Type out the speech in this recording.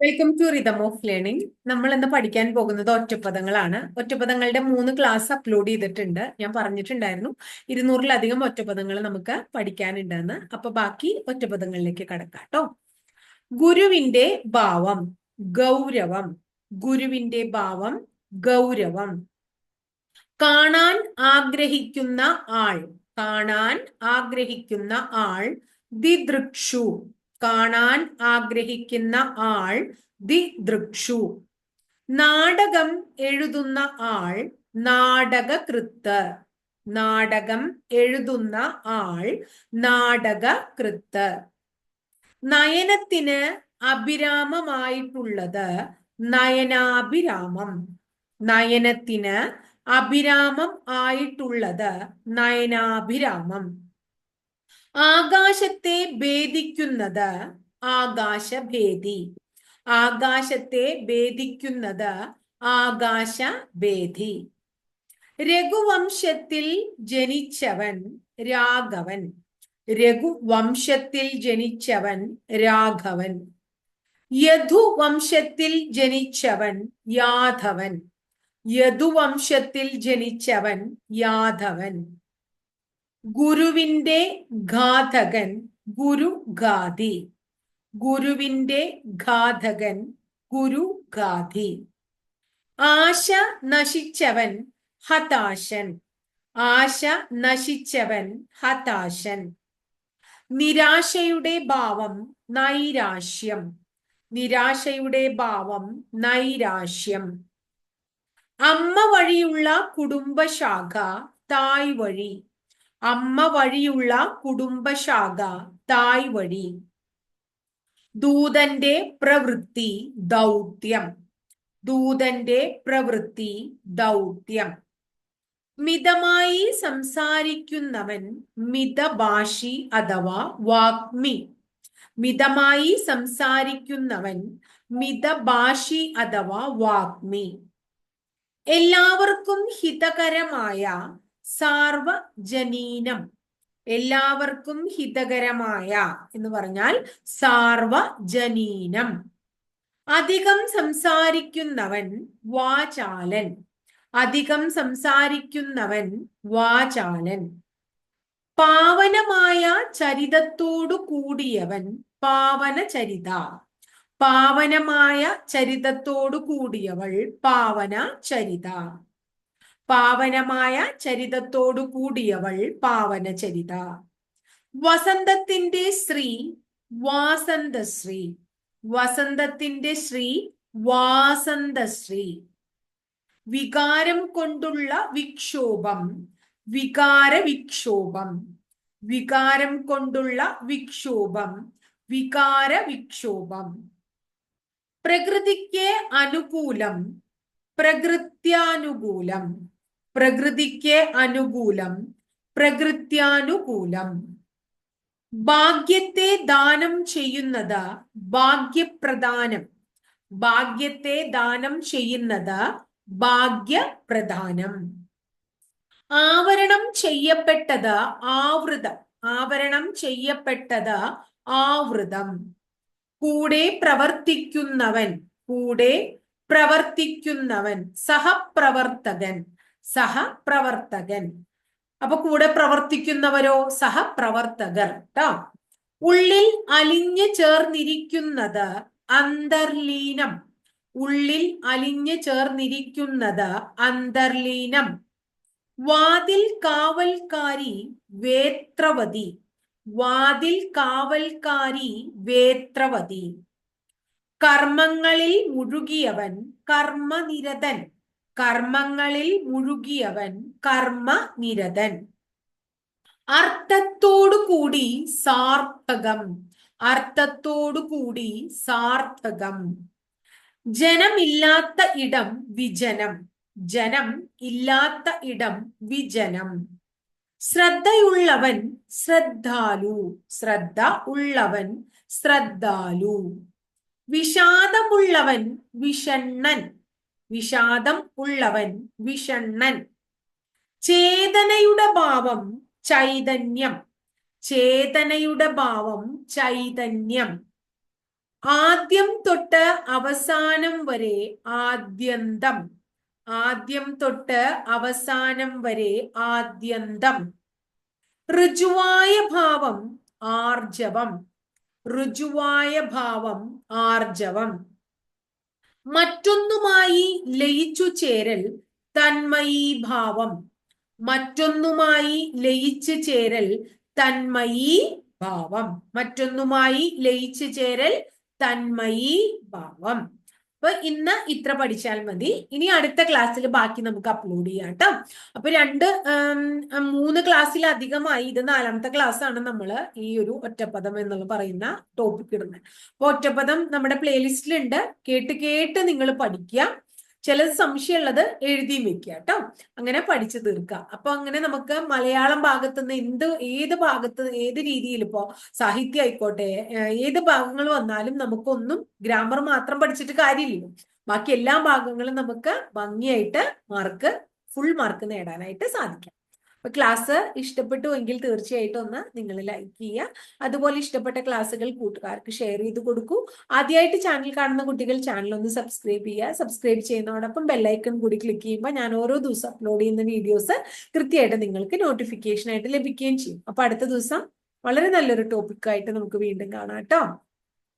Welcome to rhythm of learning നമ്മൾ ഇന്ന് പഠിക്കാൻ പോകുന്നത് ഒറ്റപ്പദങ്ങളാണ്. ഒറ്റപ്പദങ്ങളുടെ മൂന്ന് ക്ലാസ് അപ്ലോഡ് ചെയ്തിട്ടുണ്ട്. ഞാൻ പറഞ്ഞിട്ടുണ്ടായിരുന്നു ഇരുന്നൂറിലധികം ഒറ്റപ്പദങ്ങൾ നമുക്ക് പഠിക്കാനുണ്ടെന്ന്. അപ്പൊ ബാക്കി ഒറ്റപ്പദങ്ങളിലേക്ക് കടക്കാം കേട്ടോ ഗുരുവിന്റെ ഭാവം ഗൗരവം. ഗുരുവിന്റെ ഭാവം ഗൗരവം. കാണാൻ ആഗ്രഹിക്കുന്ന ആൾ കാണാൻ ആഗ്രഹിക്കുന്ന ആൾ ദിദൃക്ഷു. കാണാൻ ആഗ്രഹിക്കുന്ന ആൾ ദി ദൃക്ഷു. നാടകം എഴുതുന്ന ആൾ നാടകകൃത്ത്. നാടകം എഴുതുന്ന ആൾ നാടകകൃത്ത്. നയനത്തിന് അഭിരാമമായിട്ടുള്ളത് നയനാഭിരാമം. നയനത്തിന് അഭിരാമം ആയിട്ടുള്ളത് നയനാഭിരാമം. ആകാശത്തെ ഭേദിക്കുന്നത് ആകാശഭേദി. ആകാശത്തെ ഭേദിക്കുന്നത് ആകാശഭേദി. രഘുവംശത്തിൽ ജനിച്ചവൻ രാഘവൻ. രഘുവംശത്തിൽ ജനിച്ചവൻ രാഘവൻ. യധുവംശത്തിൽ ജനിച്ചവൻ യാദവൻ യദുവംശത്തിൽ ജനിച്ചവൻ യാദവൻ ഗുരുവിന്റെ ഘാതകൻ ഗുരുഗാധി ഗുരുവിന്റെ ഘാതകൻ ഗുരുഗാധി ആശ നശിച്ചവൻ ഹതാശൻ. ആശ നശിച്ചവൻ ഹതാശൻ. നിരാശയുടെ ഭാവം നൈരാശ്യം. നിരാശയുടെ ഭാവം നൈരാശ്യം. അമ്മ വഴിയുള്ള കുടുംബശാഖ തായ് വഴി. അമ്മ വഴിയുള്ള കുടുംബശാഖ തായ് വഴി. ദൂതന്റെ പ്രവൃത്തി ദൗത്യം. ദൂതന്റെ പ്രവൃത്തി ദൗത്യം. മിതമായി സംസാരിക്കുന്നവൻ മിതഭാഷി അഥവാ വാഗ്മി. മിതമായി സംസാരിക്കുന്നവൻ മിതഭാഷി അഥവാ വാഗ്മി. എല്ലാവർക്കും ഹിതകരമായ സാർവജനീനം. എല്ലാവർക്കും ഹിതകരമായ എന്ന് പറഞ്ഞാൽ സാർവജനീനം. അധികം സംസാരിക്കുന്നവൻ വാചാലൻ. അധികം സംസാരിക്കുന്നവൻ വാചാലൻ. പാവനമായ ചരിതത്തോടു കൂടിയവൻ പാവന ചരിത പാവനമായ ചരിതത്തോടു കൂടിയവൾ പാവന ചരിത പാവനമായ ചരിതത്തോടു കൂടിയവൾ പാവന ചരിത വസന്തത്തിന്റെ ശ്രീ വാസന്തശ്രീ വസന്തത്തിന്റെ ശ്രീ വാസന്തശ്രീ വികാരം കൊണ്ടുള്ള വിക്ഷോഭം വികാര വിക്ഷോഭം. വികാരം കൊണ്ടുള്ള വിക്ഷോഭം വികാര വിക്ഷോഭം. പ്രകൃതിക്ക് അനുകൂലം പ്രകൃത്യാനുകൂലം. പ്രകൃതിക്ക് അനുകൂലം പ്രകൃത്യാനുകൂലം. ഭാഗ്യത്തെ ദാനം ചെയ്യുന്നത് ഭാഗ്യപ്രദാനം. ഭാഗ്യത്തെ ദാനം ചെയ്യുന്നത് ഭാഗ്യപ്രധാനം ആവരണം ചെയ്യപ്പെട്ടത് ആവൃതം. ആവരണം ചെയ്യപ്പെട്ടത് ആവൃതം. കൂടെ പ്രവർത്തിക്കുന്നവൻ കൂടെ പ്രവർത്തിക്കുന്നവൻ സഹപ്രവർത്തകൻ സഹപ്രവർത്തകൻ. അപ്പൊ കൂടെ പ്രവർത്തിക്കുന്നവരോ? സഹപ്രവർത്തകർ ട്ടോ. ഉള്ളിൽ അലിഞ്ഞു ചേർന്നിരിക്കുന്നത് അന്തർലീനം. ഉള്ളിൽ അലിഞ്ഞു ചേർന്നിരിക്കുന്നത് അന്തർലീനം. വാതിൽ കാവൽക്കാരി വേത്രവതി. വാതിൽ കാവൽക്കാരി വേത്രവതി. കർമ്മങ്ങളിൽ മുഴുകിയവൻ കർമ്മനിരതൻ. കർമ്മങ്ങളിൽ മുഴുകിയവൻ കർമ്മനിരതൻ. അർത്ഥത്തോടു കൂടി സാർത്ഥകം. അർത്ഥത്തോടു കൂടി സാർത്ഥകം. ജനമില്ലാത്ത ഇടം വിജനം. ജനം ഇല്ലാത്ത ഇടം വിജനം. ശ്രദ്ധയുള്ളവൻ ശ്രദ്ധാലു. ശ്രദ്ധ ഉള്ളവൻ ശ്രദ്ധാലു. വിഷാദമുള്ളവൻ വിഷണ്ണൻ. വിഷാദം ഉള്ളവൻ വിഷണ്ണൻ. ചേതനയുടെ ഭാവം ചൈതന്യം. ചേതനയുടെ ഭാവം ചൈതന്യം. ആദ്യം തൊട്ട് അവസാനം വരെ ആദ്യന്തം. ആദ്യം തൊട്ട് അവസാനം വരെ ആദ്യന്തം. ഋജുവായ ഭാവം ആർജവം. ഋജുവായ ഭാവം ആർജവം. മറ്റൊന്നുമായി ലയിച്ചു ചേരൽ തന്മയീ ഭാവം. മറ്റൊന്നുമായി ലയിച്ചു ചേരൽ തന്മയീ ഭാവം. മറ്റൊന്നുമായി ലയിച്ചു ചേരൽ തന്മയീ ഭാവം. അപ്പൊ ഇന്ന് ഇത്ര പഠിച്ചാൽ മതി. ഇനി അടുത്ത ക്ലാസ്സിൽ ബാക്കി നമുക്ക് അപ്ലോഡ് ചെയ്യാം കേട്ടോ അപ്പൊ രണ്ട് മൂന്ന് ക്ലാസ്സിൽ അധികമായി ഇത് നാലാമത്തെ ക്ലാസ് ആണ് നമ്മൾ ഈ ഒരു ഒറ്റപ്പദം എന്നുള്ള പറയുന്ന ടോപ്പിക് ഇടുന്നത്. അപ്പൊ ഒറ്റപ്പദം നമ്മുടെ പ്ലേലിസ്റ്റിലുണ്ട് കേട്ട് കേട്ട് നിങ്ങൾ പഠിക്കുക. ചിലത് സംശയമുള്ളത് എഴുതിയും വെക്കുക കേട്ടോ. അങ്ങനെ പഠിച്ചു തീർക്കുക. അപ്പൊ അങ്ങനെ നമുക്ക് മലയാളം ഭാഗത്ത് നിന്ന് എന്ത് ഏത് ഭാഗത്ത് ഏത് രീതിയിൽ ഇപ്പോ സാഹിത്യം ആയിക്കോട്ടെ ഏത് ഭാഗങ്ങൾ വന്നാലും നമുക്കൊന്നും ഗ്രാമർ മാത്രം പഠിച്ചിട്ട് കാര്യമില്ലല്ലോ ബാക്കി എല്ലാ ഭാഗങ്ങളും നമുക്ക് ഭംഗിയായിട്ട് മാർക്ക് ഫുൾ മാർക്ക് നേടാനായിട്ട് സാധിക്കും. അപ്പൊ ക്ലാസ് ഇഷ്ടപ്പെട്ടു എങ്കിൽ തീർച്ചയായിട്ടും ഒന്ന് നിങ്ങൾ ലൈക്ക് ചെയ്യുക. അതുപോലെ ഇഷ്ടപ്പെട്ട ക്ലാസ്സുകൾ കൂട്ടുകാർക്ക് ഷെയർ ചെയ്ത് കൊടുക്കൂ. ആദ്യമായിട്ട് ചാനൽ കാണുന്ന കുട്ടികൾ ചാനൽ ഒന്ന് സബ്സ്ക്രൈബ് ചെയ്യുക. സബ്സ്ക്രൈബ് ചെയ്യുന്നതോടൊപ്പം ബെല്ലൈക്കൺ കൂടി ക്ലിക്ക് ചെയ്യുമ്പോൾ ഞാൻ ഓരോ ദിവസം അപ്ലോഡ് ചെയ്യുന്ന വീഡിയോസ് കൃത്യമായിട്ട് നിങ്ങൾക്ക് നോട്ടിഫിക്കേഷൻ ആയിട്ട് ലഭിക്കുകയും ചെയ്യും. അപ്പൊ അടുത്ത ദിവസം വളരെ നല്ലൊരു ടോപ്പിക്കായിട്ട് നമുക്ക് വീണ്ടും കാണാം കേട്ടോ.